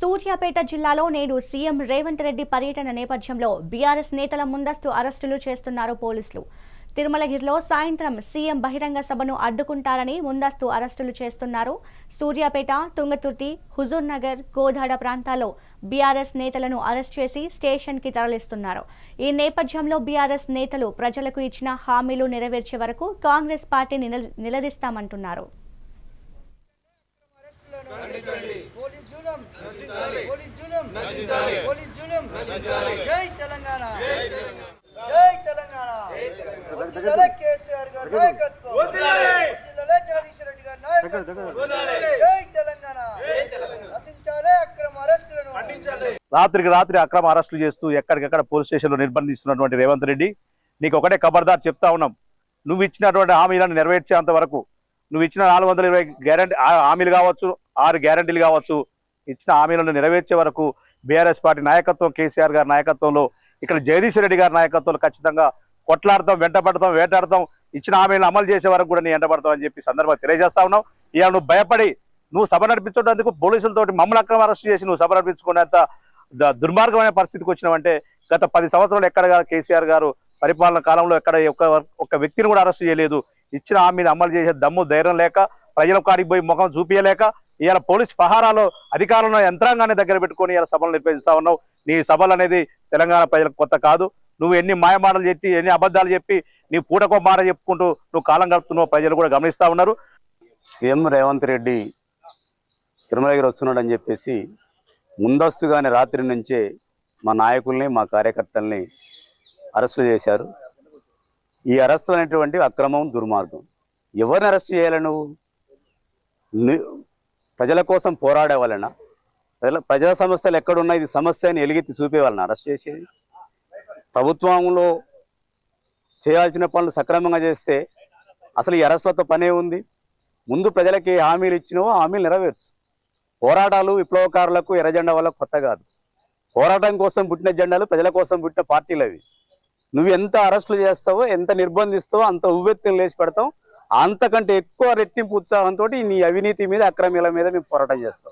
సూర్యాపేట జిల్లాలో నేడు సీఎం రేవంత్ రెడ్డి పర్యటన నేపథ్యంలో బీఆర్ఎస్ నేతల ముందస్తు అరెస్టులు చేస్తున్నారు పోలీసులు. తిరుమలగిరిలో సాయంత్రం సీఎం బహిరంగ సభను అడ్డుకుంటారని ముందస్తు అరెస్టులు చేస్తున్నారు. సూర్యాపేట తుంగతుర్తి హుజూర్ నగర్ గోదాడ ప్రాంతాల్లో బీఆర్ఎస్ నేతలను అరెస్ట్ చేసి స్టేషన్కి తరలిస్తున్నారు. ఈ నేపథ్యంలో బీఆర్ఎస్ నేతలు ప్రజలకు ఇచ్చిన హామీలు నెరవేర్చే వరకు కాంగ్రెస్ పార్టీని నిల- నిలదీస్తామంటున్నారు పోలీస్ జూలం పోలీస్ జూలం పోలీస్ జూలం జై తెలంగాణ. జై తెలంగాణ. వర్ధిల్లాలే కేసీఆర్ గారి నాయకత్వం. వర్ధిల్లాలే జగదీశ్వర రెడ్డి గారి నాయకత్వం. జై తెలంగాణ. నశించాలే అక్రమ అరెస్టులను. రాత్రికి రాత్రి అక్రమ అరెస్టులు చేస్తూ ఎక్కడికెక్కడ పోలీస్ స్టేషన్లో నిర్బంధిస్తున్నటువంటి రేవంత్ రెడ్డి నీకు ఒకటే ఖబర్దార్ చెప్తా ఉన్నాం. నువ్వు ఇచ్చినటువంటి హామీలను నెరవేర్చేంత వరకు నువ్వు ఇచ్చిన నాలుగు వందల ఇరవై గ్యారంటీ హామీలు కావచ్చు ఆరు గ్యారంటీలు కావచ్చు ఇచ్చిన హామీలను నెరవేర్చే వరకు బీఆర్ఎస్ పార్టీ నాయకత్వం కేసీఆర్ గారి నాయకత్వంలో ఇక్కడ జగదీష్ రెడ్డి గారి నాయకత్వంలో ఖచ్చితంగా కొట్లాడతాం వెంటపడతాం వేటాడతాం ఇచ్చిన హామీలను అమలు చేసే వరకు కూడా నీ వెంటపడతాం అని చెప్పి సందర్భంగా తెలియజేస్తా ఉన్నావు ఇలా నువ్వు భయపడి నువ్వు సభ నడిపించేందుకు పోలీసులతోటి మమ్మల్ని అక్రమ అరెస్ట్ చేసి నువ్వు సభ నడిపించుకునేంత దుర్మార్గమైన పరిస్థితికి వచ్చినావంటే గత పది సంవత్సరాలు ఎక్కడ కేసీఆర్ గారు పరిపాలన కాలంలో ఎక్కడ ఒక్క ఒక్క వ్యక్తిని కూడా అరెస్ట్ చేయలేదు. ఇచ్చిన హామీని అమలు చేసే దమ్ము ధైర్యం లేక ప్రజల కాడికి పోయి ముఖం చూపించలేక ఇవాళ పోలీస్ పహారాలో అధికారంలో యంత్రాంగాన్ని దగ్గర పెట్టుకొని ఇలా సభలు నిర్వహిస్తా ఉన్నావు. నీ సభలు అనేది తెలంగాణ ప్రజలకు కొత్త కాదు. నువ్వు ఎన్ని మాయమాటలు చెప్పి ఎన్ని అబద్ధాలు చెప్పి నీ పూటకో మాట చెప్పుకుంటూ నువ్వు కాలం గడుపుతున్నావు ప్రజలు కూడా గమనిస్తా ఉన్నారు. సీఎం రేవంత్ రెడ్డి తిరుమలగిరి వస్తున్నాడని చెప్పేసి ముందస్తుగానే రాత్రి నుంచే మా నాయకుల్ని మా కార్యకర్తల్ని అరెస్టులు చేశారు. ఈ అరెస్టు అనేటువంటి అక్రమం దుర్మార్గం. ఎవరిని అరెస్ట్ చేయాలి నువ్వు? ప్రజల కోసం పోరాడే వాళ్ళనా? ప్రజల ప్రజల సమస్యలు ఎక్కడున్నాయి? ఇది సమస్య అని ఎలుగెత్తి చూపేవాళ్ళని అరెస్ట్ చేసేది? ప్రభుత్వంలో చేయాల్సిన పనులు సక్రమంగా చేస్తే అసలు ఈ అరెస్టులతో పనే ఉంది? ముందు ప్రజలకి హామీలు ఇచ్చినవో హామీలు నెరవేర్చు. పోరాటాలు విప్లవకారులకు ఎర్రజెండా వాళ్ళకు కొత్త కాదు. పోరాటం కోసం పుట్టిన జెండాలు ప్రజల కోసం పుట్టిన పార్టీలు అవి నువ్వు ఎంత అరెస్టులు చేస్తావో ఎంత నిర్బంధిస్తావో అంత ఉవ్వెత్తులు లేచి పెడతావు. అంతకంటే ఎక్కువ రెట్టింపు ఉత్సాహంతో నీ అవినీతి మీద అక్రమీల మీద మేము పోరాటం చేస్తాం.